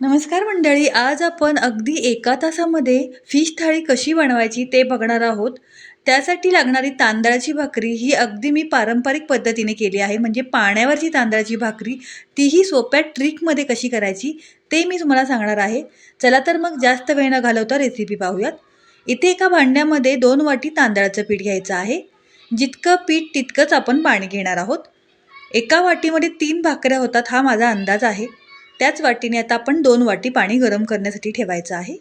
नमस्कार मंडळी आज आपण अगदी एका तासामध्ये फिश थाळी कशी बनवायची ते बघणार आहोत. त्यासाठी लागणारी तांदळाची भाकरी ही अगदी मी पारंपरिक पद्धतीने केली आहे. म्हणजे पाण्यावरची तांदळाची भाकरी तीही सोप्या ट्रिकमध्ये कशी करायची ते मी तुम्हाला सांगणार आहे. चला तर मग जास्त वेळ न घालवता रेसिपी पाहूयात. इथे एका भांड्यामध्ये दोन वाटी तांदळाचं पीठ घ्यायचं आहे. जितकं पीठ तितकंच आपण पाणी घेणार आहोत. एका वाटीमध्ये तीन भाकऱ्या होतात हा माझा अंदाज आहे. त्याच वाटीने आता आपण दोन वाटी पाणी गरम करण्यासाठी ठेवायचं आहे.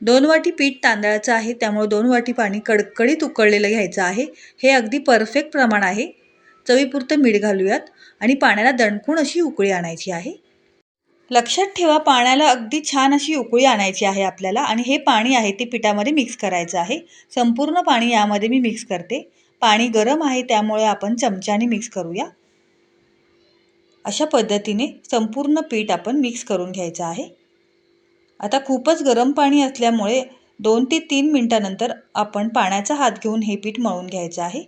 दोन वाटी पीठ तांदळाचं आहे त्यामुळे दोन वाटी पाणी कडकडीत उकळलेलं घ्यायचं आहे. हे अगदी परफेक्ट प्रमाण आहे. चवीपुरतं मीठ घालूयात आणि पाण्याला दणकून अशी उकळी आणायची आहे. लक्षात ठेवा पाण्याला अगदी छान अशी उकळी आणायची आहे आपल्याला आणि हे पाणी आहे ते पिठामध्ये मिक्स करायचं आहे. संपूर्ण पाणी यामध्ये मी मिक्स करते. पाणी गरम आहे त्यामुळे आपण चमच्याने मिक्स करूया. अशा पद्धतीने संपूर्ण पीठ आपण मिक्स करून घ्यायचं आहे. आता खूपच गरम पाणी असल्यामुळे दोन ते तीन मिनटानंतर आपण पाण्याचा हात घेऊन हे पीठ मळून घ्यायचं आहे.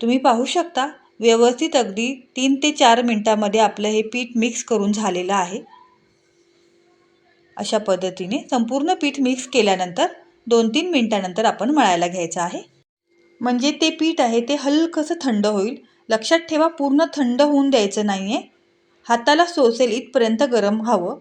तुम्ही पाहू शकता व्यवस्थित अगदी तीन ते चार मिनटामध्ये आपलं हे पीठ मिक्स करून झालेलं आहे. अशा पद्धतीने संपूर्ण पीठ मिक्स केल्यानंतर दोन तीन मिनटानंतर आपण मळायला घ्यायचं आहे. म्हणजे ते पीठ आहे ते हलकंसं थंड होईल. लक्षात ठेवा पूर्ण थंड होऊन द्यायचं नाही आहे हाताला सोसेल इथपर्यंत गरम हवं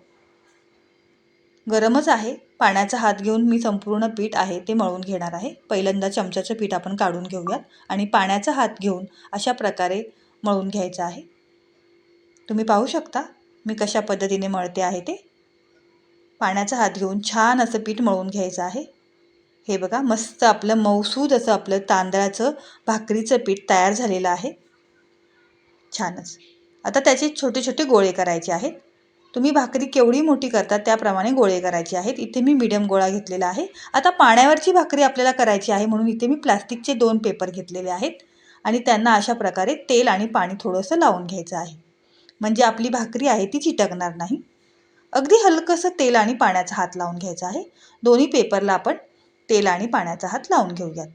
गरमच आहे. पाण्याचा हात घेऊन मी संपूर्ण पीठ आहे ते मळून घेणार आहे. पहिल्यांदा चमच्याचं पीठ आपण काढून घेऊयात आणि पाण्याचा हात घेऊन अशा प्रकारे मळून घ्यायचं आहे. तुम्ही पाहू शकता मी कशा पद्धतीने मळते आहे ते. पाण्याचा हात घेऊन छान असं पीठ मळून घ्यायचं आहे. हे बघा मस्त आपलं मौसूद असं आपलं तांदळाचं भाकरीचं पीठ तयार झालेलं आहे. छानच. आता त्याचे छोटे छोटे गोळे करायचे आहेत. तुम्ही भाकरी केवढी मोठी करता त्याप्रमाणे गोळे करायचे आहेत. इथे मी मीडियम गोळा घेतलेला आहे. आता पाण्यावरची भाकरी आपल्याला करायची आहे म्हणून इथे मी प्लास्टिकचे दोन पेपर घेतलेले आहेत. आणि त्यांना अशा प्रकारे तेल आणि पाणी थोडंसं लावून घ्यायचं आहे. म्हणजे आपली भाकरी आहे ती चिटकणार नाही. अगदी हलकंसं तेल आणि पाण्याचा हात लावून घ्यायचा आहे. दोन्ही पेपरला आपण तेल आणि पाण्याचा हात लावून घेऊयात.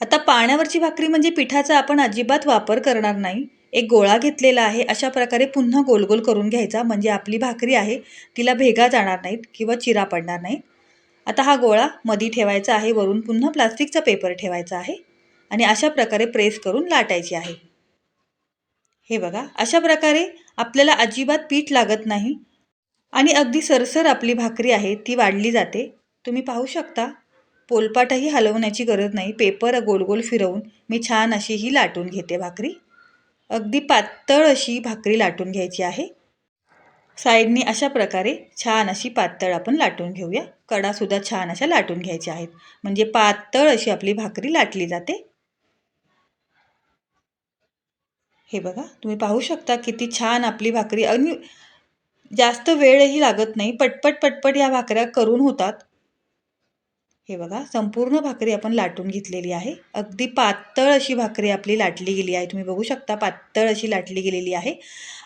आता पाण्यावरची भाकरी म्हणजे पिठाचा आपण अजिबात वापर करणार नाही. एक गोळा घेतलेला आहे अशा प्रकारे पुन्हा गोल गोल करून घ्यायचा. म्हणजे आपली भाकरी आहे तिला भेगा जाणार नाहीत किंवा चिरा पडणार नाहीत आता हा गोळा मधी ठेवायचा आहे वरून पुन्हा प्लास्टिकचा पेपर ठेवायचा आहे आणि अशा प्रकारे प्रेस करून लाटायची आहे. हे बघा अशा प्रकारे आपल्याला अजिबात पीठ लागत नाही आणि अगदी सरसर आपली भाकरी आहे ती वाढली जाते. तुम्ही पाहू शकता. पोलपाटही हलवण्याची गरज नाही. पेपर गोल गोल फिरवून मी छान अशी ही लाटून घेते भाकरी. अगदी पातळ अशी भाकरी लाटून घ्यायची आहे. साईडनी अशा प्रकारे छान अशी पातळ आपण लाटून घेऊया. कडासुद्धा छान अशा लाटून घ्यायच्या आहेत. म्हणजे पातळ अशी आपली भाकरी लाटली जाते. हे बघा तुम्ही पाहू शकता किती छान आपली भाकरी. आणि जास्त वेळही लागत नाही. पटपट पटपट या भाकऱ्या करून होतात. हे बघा संपूर्ण भाकरी आपण लाटून घेतलेली आहे. अगदी पातळ अशी भाकरी आपली लाटली गेली आहे. तुम्ही बघू शकता पातळ अशी लाटली गेलेली आहे.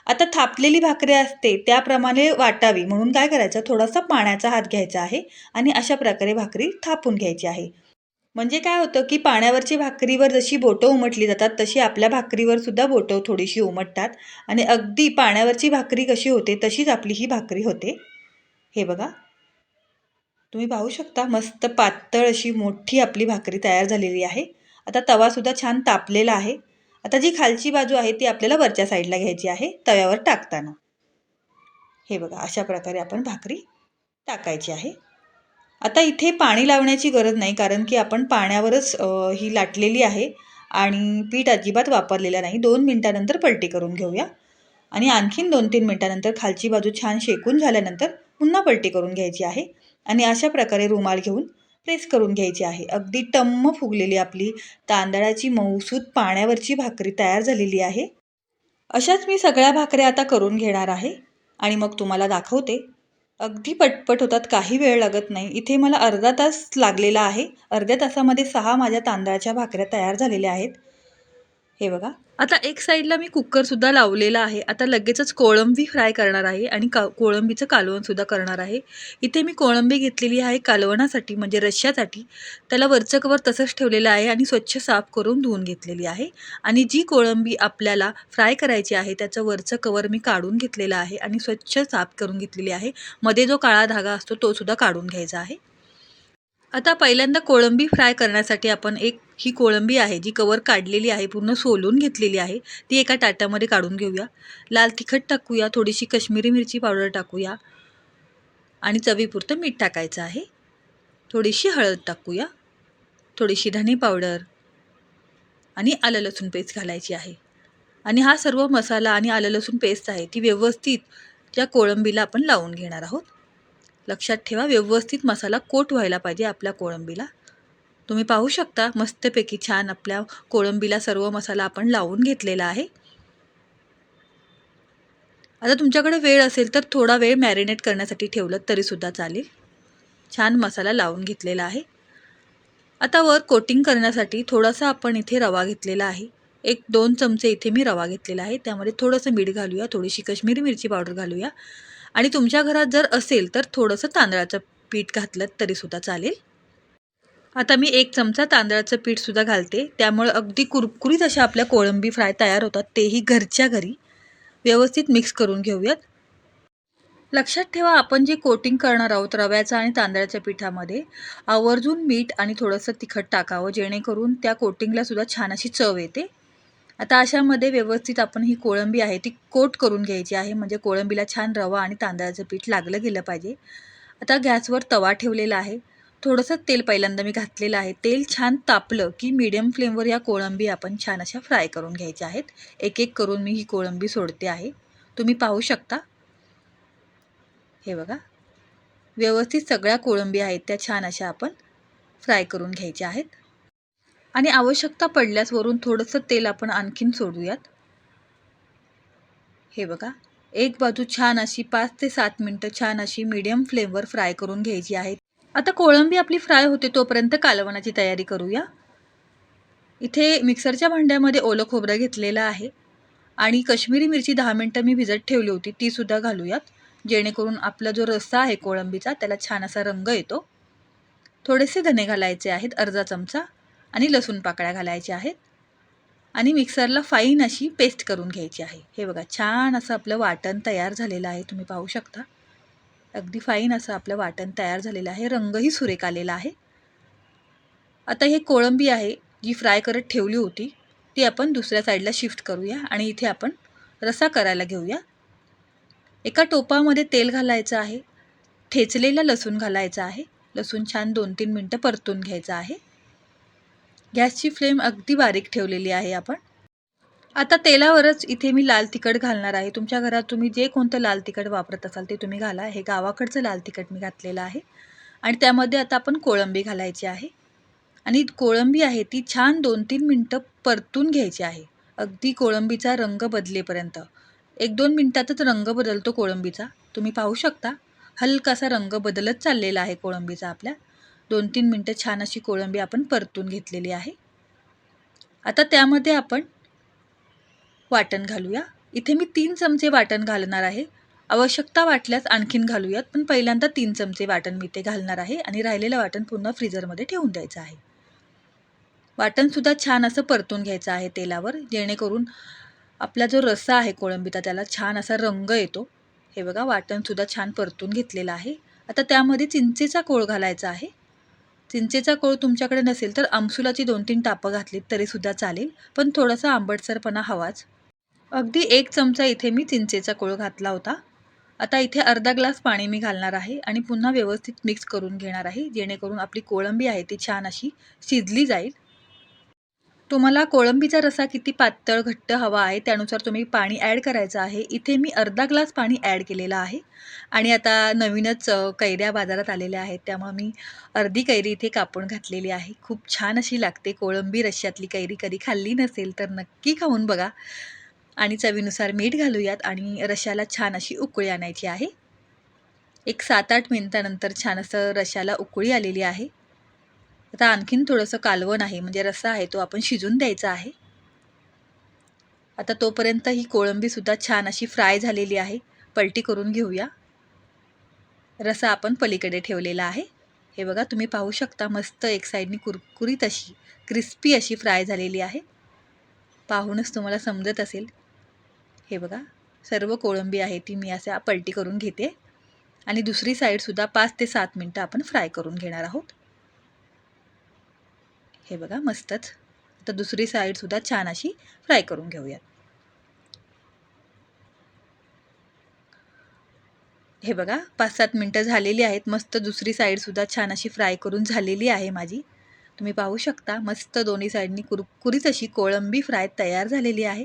आता थापलेली भाकरी असते त्याप्रमाणे वाटावी. म्हणून काय करायचं? थोडासा पाण्याचा हात घ्यायचा आहे आणि अशा प्रकारे भाकरी थापून घ्यायची आहे. म्हणजे काय होतं की पाण्यावरची भाकरीवर जशी बोटं उमटली जातात तशी आपल्या भाकरीवर सुद्धा बोटं थोडीशी उमटतात आणि अगदी पाण्यावरची भाकरी कशी होते तशीच आपली ही भाकरी होते. हे बघा. तुम्ही पाहू शकता मस्त पातळ अशी मोठी आपली भाकरी तयार झालेली आहे. आता तवासुद्धा छान तापलेला आहे. आता जी खालची बाजू आहे ती आपल्याला वरच्या साईडला घ्यायची आहे तव्यावर टाकताना. हे बघा अशा प्रकारे आपण भाकरी टाकायची आहे. आता इथे पाणी लावण्याची गरज नाही कारण की आपण पाण्यावरच ही लाटलेली आहे आणि पीठ अजिबात वापरलेलं नाही. दोन मिनटानंतर पलटी करून घेऊया. आणि आणखीन दोन तीन मिनटानंतर खालची बाजू छान शेकून झाल्यानंतर पुन्हा पलटी करून घ्यायची आहे. आणि अशा प्रकारे रुमाल घेऊन प्रेस करून घ्यायची आहे. अगदी टम्म फुगलेली आपली तांदळाची मऊसूत पाण्यावरची भाकरी तयार झालेली आहे. अशाच मी सगळ्या भाकऱ्या आता करून घेणार आहे आणि मग तुम्हाला दाखवते. अगदी पटपट होतात काही वेळ लागत नाही. इथे मला अर्धा तास लागलेला आहे. अर्ध्या तासामध्ये सहा माझ्या तांदळाच्या भाकऱ्या तयार झालेल्या आहेत. हे बघा. आता एक साईडला मी कुकरसुद्धा लावलेला आहे. आता लगेचच कोळंबी फ्राय करणार आहे आणि का कोळंबीचं कालवणसुद्धा करणार आहे. इथे मी कोळंबी घेतलेली आहे कालवणासाठी म्हणजे रश्श्यासाठी. त्याला वरचं कवर तसंच ठेवलेलं आहे आणि स्वच्छ साफ करून धुवून घेतलेली आहे. आणि जी कोळंबी आपल्याला फ्राय करायची आहे त्याचं वरचं कवर मी काढून घेतलेलं आहे आणि स्वच्छ साफ करून घेतलेली आहे. मध्ये जो काळा धागा असतो तो सुद्धा काढून घ्यायचा आहे. आता पहिल्यांदा कोळंबी फ्राय करण्यासाठी आपण एक ही कोळंबी आहे जी कवर काढलेली आहे पूर्ण सोलून घेतलेली आहे. ती एका ताटामध्ये काढून घेऊया. लाल तिखट टाकूया थोडीशी कश्मीरी मिरची पावडर टाकूया. आणि चवीपुरतं मीठ टाकायचं आहे. थोडीशी हळद टाकूया. थोडीशी धणे पावडर आणि आलं लसूण पेस्ट घालायची आहे. आणि हा सर्व मसाला आणि आलं लसूण पेस्ट आहे ती व्यवस्थित त्या कोळंबीला आपण लावून घेणार आहोत. लक्षात ठेवा व्यवस्थित मसाला कोट व्हायला पाहिजे आपल्या कोळंबीला. तुम्ही पाहू शकता मस्तपैकी छान आपल्या कोळंबीला सर्व मसाला आपण लावून घेतलेला आहे. आता तुमच्याकडे वेळ असेल तर थोडा वेळ मॅरिनेट करण्यासाठी ठेवलं तरीसुद्धा चालेल. छान मसाला लावून घेतलेला आहे. आता वर कोटिंग करण्यासाठी थोडासा आपण इथे रवा घेतलेला आहे. एक दोन चमचे इथे मी रवा घेतलेला आहे. त्यामध्ये थोडंसं मीठ घालूया थोडीशी कश्मीरी मिरची पावडर घालूया. आणि तुमच्या घरात जर असेल तर थोडंसं तांदळाचं पीठ घातलं तरीसुद्धा चालेल. आता मी एक चमचा तांदळाचं पीठसुद्धा घालते. त्यामुळे अगदी कुरकुरीत अशा आपल्या कोळंबी फ्राय तयार होतात. तेही घरच्या घरी. व्यवस्थित मिक्स करून घेऊयात. लक्षात ठेवा आपण जे कोटिंग करणार आहोत रव्याचं आणि तांदळाच्या पिठामध्ये आवर्जून मीठ आणि थोडंसं तिखट टाकावं जेणेकरून त्या कोटिंगला सुद्धा छान अशी चव येते. आता अशामध्ये व्यवस्थित आपण ही कोळंबी आहे ती कोट करून घ्यायची आहे. म्हणजे कोळंबीला छान रवा आणि तांदळाचं पीठ लागलं गेलं पाहिजे. आता गॅसवर तवा ठेवलेला आहे. थोडंसं तेल पहिल्यांदा मी घातलेलं आहे. तेल छान तापलं की मीडियम फ्लेमवर या कोळंबी आपण छान अशा फ्राय करून घ्यायच्या आहेत. एक एक करून मी ही कोळंबी सोडते आहे. तुम्ही पाहू शकता. हे बघा. व्यवस्थित सगळ्या कोळंबी आहेत त्या छान अशा आपण फ्राय करून घ्यायच्या आहेत. आणि आवश्यकता पडल्यास वरून थोडंसं तेल आपण आणखीन सोडूयात. हे बघा एक बाजू छान अशी पाच ते सात मिनटं छान अशी मीडियम फ्लेमवर फ्राय करून घ्यायची आहे. आता कोळंबी आपली फ्राय होते तोपर्यंत कालवणाची तयारी करूया. इथे मिक्सरच्या भांड्यामध्ये ओलं खोबरं घेतलेलं आहे. आणि कश्मीरी मिरची दहा मिनटं मी भिजत ठेवली होती तीसुद्धा घालूयात. जेणेकरून आपला जो रस्सा आहे कोळंबीचा त्याला छान असा रंग येतो. थोडेसे धने घालायचे आहेत अर्धा चमचा. आणि लसूण पाकळ्या घालायच्या आहेत. आणि मिक्सरला फाईन अशी पेस्ट करून घ्यायची आहे. हे बघा छान असं आपलं वाटण तयार झालेलं आहे. तुम्ही पाहू शकता. अगदी फाईन असं आपलं वाटण तयार झालेलं आहे. रंगही सुरेख आलेला आहे. आता हे कोळंबी आहे जी फ्राय करत ठेवली होती ती आपण दुसऱ्या साईडला शिफ्ट करूया आणि इथे आपण रसा करायला घेऊया. एका टोपामध्ये तेल घालायचं आहे. ठेचलेला लसूण घालायचा आहे. लसूण छान दोन तीन मिनटं परतून घ्यायचं आहे. गॅसची फ्लेम अगदी बारीक ठेवलेली आहे आपण. आता तेलावरच इथे मी लाल तिखट घालणार आहे. तुमच्या घरात तुम्ही जे कोणतं लाल तिखट वापरत असाल ते तुम्ही घाला. हे गावाकडचं लाल तिखट मी घातलेलं आहे. आणि त्यामध्ये आता आपण कोळंबी घालायची आहे. आणि कोळंबी आहे ती छान दोन तीन मिनटं परतून घ्यायची आहे. अगदी कोळंबीचा रंग बदलेपर्यंत. एक दोन मिनटातच रंग बदलतो कोळंबीचा. तुम्ही पाहू शकता. हलकासा रंग बदलत चाललेला आहे कोळंबीचा आपल्या. दोन तीन मिनटं छान अशी कोळंबी आपण परतून घेतलेली आहे. आता त्यामध्ये आपण वाटण घालूया. इथे मी तीन चमचे वाटण घालणार आहे. आवश्यकता वाटल्यास आणखीन घालूयात पण पहिल्यांदा तीन चमचे वाटण मी ते घालणार आहे आणि राहिलेलं वाटण पुन्हा फ्रीजरमध्ये ठेवून द्यायचं आहे. वाटणसुद्धा छान असं परतून घ्यायचं आहे तेलावर जेणेकरून आपला जो रस्सा आहे कोळंबीचा त्याला छान असा रंग येतो. हे बघा वाटणसुद्धा छान परतून घेतलेलं आहे. आता त्यामध्ये चिंचेचा कोळ घालायचा आहे. चिंचेचा कोळ तुमच्याकडे नसेल तर आमसुलाची दोन तीन टापं घातलीत तरीसुद्धा चालेल पण थोडासा आंबटसरपणा हवाच. अगदी एक चमचा इथे मी चिंचेचा कोळ घातला होता. आता इथे अर्धा ग्लास पाणी मी घालणार आहे आणि पुन्हा व्यवस्थित मिक्स करून घेणार आहे जेणेकरून आपली कोळंबी आहे ती छान अशी शिजली जाईल. तुम्हाला कोळंबीचा रसा किती पातळ घट्ट हवा आहे त्यानुसार तुम्ही पाणी ॲड करायचं आहे. इथे मी अर्धा ग्लास पाणी ॲड केलेलं आहे. आणि आता नवीनच कैऱ्या बाजारात आलेल्या आहेत. त्यामुळं मी अर्धी कैरी इथे कापून घातलेली आहे. खूप छान अशी लागते कोळंबी रश्श्यातली कैरी. कधी खाल्ली नसेल तर नक्की खाऊन बघा. आणि चवीनुसार मीठ घालूयात आणि रश्याला छान अशी उकळी आणायची आहे. एक सात आठ मिनटानंतर छान असं रश्याला उकळी आलेली आहे. आता आणखीन थोडंसं कालवण आहे म्हणजे रस्सा आहे तो आपण शिजून द्यायचा आहे. आता तोपर्यंत ही कोळंबीसुद्धा छान अशी फ्राय झालेली आहे. पलटी करून घेऊया. रसा आपण पलीकडे ठेवलेला आहे. हे बघा तुम्ही पाहू शकता मस्त एक साईडनी कुरकुरीत अशी क्रिस्पी अशी फ्राय झालेली आहे. पाहूनच तुम्हाला समजत असेल. हे बघा सर्व कोळंबी आहे ती मी अशा पलटी करून घेते. आणि दुसरी साईडसुद्धा पाच ते सात मिनटं आपण फ्राय करून घेणार आहोत. हे बघा मस्तच. आता दुसरी साईडसुद्धा छान अशी फ्राय करून घेऊयात. हे बघा पाच सात मिनटं झालेली आहेत. मस्त दुसरी साईडसुद्धा छान अशी फ्राय करून झालेली आहे माझी. तुम्ही पाहू शकता मस्त दोन्ही साईडनी कुरकुरीत अशी कोळंबी फ्राय तयार झालेली आहे.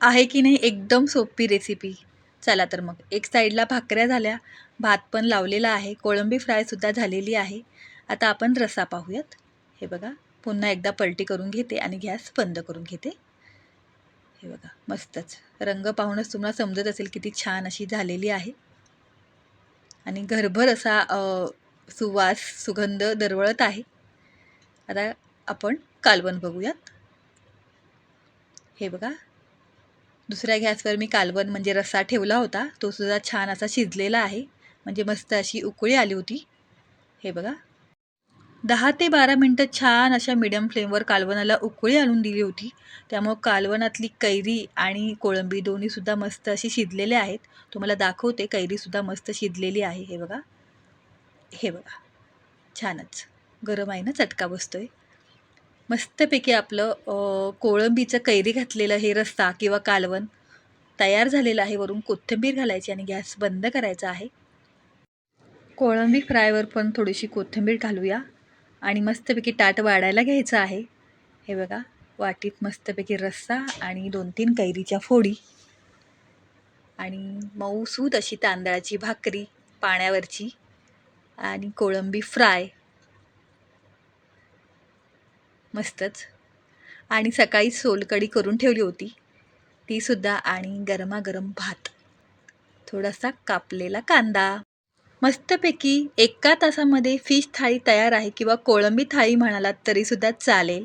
आहे की नाही एकदम सोपी रेसिपी चला तर मग एक साईडला भाकऱ्या झाल्या. भात पण लावलेला आहे. कोळंबी फ्रायसुद्धा झालेली आहे. आता आपण रसा पाहूयात. हे बघा. पुन्हा एकदा पलटी करून घेते आणि गॅस बंद करून घेते. हे बघा मस्तच. रंग पाहूनच तुम्हाला समजत असेल किती छान अशी झालेली आहे. आणि घरभर असा सुवास सुगंध दरवळत आहे. आता आपण कालवण बघूयात. हे बघा दुसऱ्या गॅसवर मी कालवण म्हणजे रस्सा ठेवला होता. तो सुद्धा छान असा शिजलेला आहे. म्हणजे मस्त अशी उकळी आली होती. हे बघा दहा ते बारा मिनटं छान अशा मिडियम फ्लेमवर कालवणाला उकळी आणून दिली होती. त्यामुळं कालवणातली कैरी आणि कोळंबी दोन्हीसुद्धा मस्त अशी शिजलेले आहेत. तुम्हाला दाखवते कैरीसुद्धा मस्त शिजलेली आहे. हे बघा. हे बघा. छानच. गरम आहे ना चटका बसतो आहे मस्तपैकी आपलं कोळंबीचं कैरी घातलेलं हे रस्सा किंवा कालवण तयार झालेलं आहे. वरून कोथिंबीर घालायची आणि गॅस बंद करायचा आहे. कोळंबी फ्रायवर पण थोडीशी कोथिंबीर घालूया. आणि मस्तपैकी ताट वाढायला घ्यायचं आहे. हे बघा वाटीत मस्तपैकी रस्सा आणि दोन तीन कैरीच्या फोडी. आणि मऊसूद अशी तांदळाची भाकरी पाण्यावरची आणि कोळंबी फ्राय. मस्तच. आणि सकाळी सोलकडी करून ठेवली होती. तीसुद्धा आणि गरमागरम भात. थोडासा कापलेला कांदा. मस्तपैकी एका तासामध्ये फिश थाळी तयार आहे किंवा कोळंबी थाळी म्हणालात तरीसुद्धा चालेल.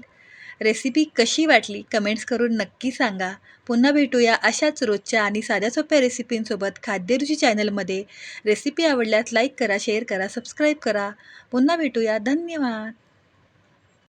रेसिपी कशी वाटली कमेंट्स करून नक्की सांगा. पुन्हा भेटूया अशाच रोजच्या आणि साध्या सोप्या रेसिपींसोबत खाद्यरुची चॅनलमध्ये. रेसिपी आवडल्यास लाईक करा शेअर करा सबस्क्राईब करा. पुन्हा भेटूया. धन्यवाद.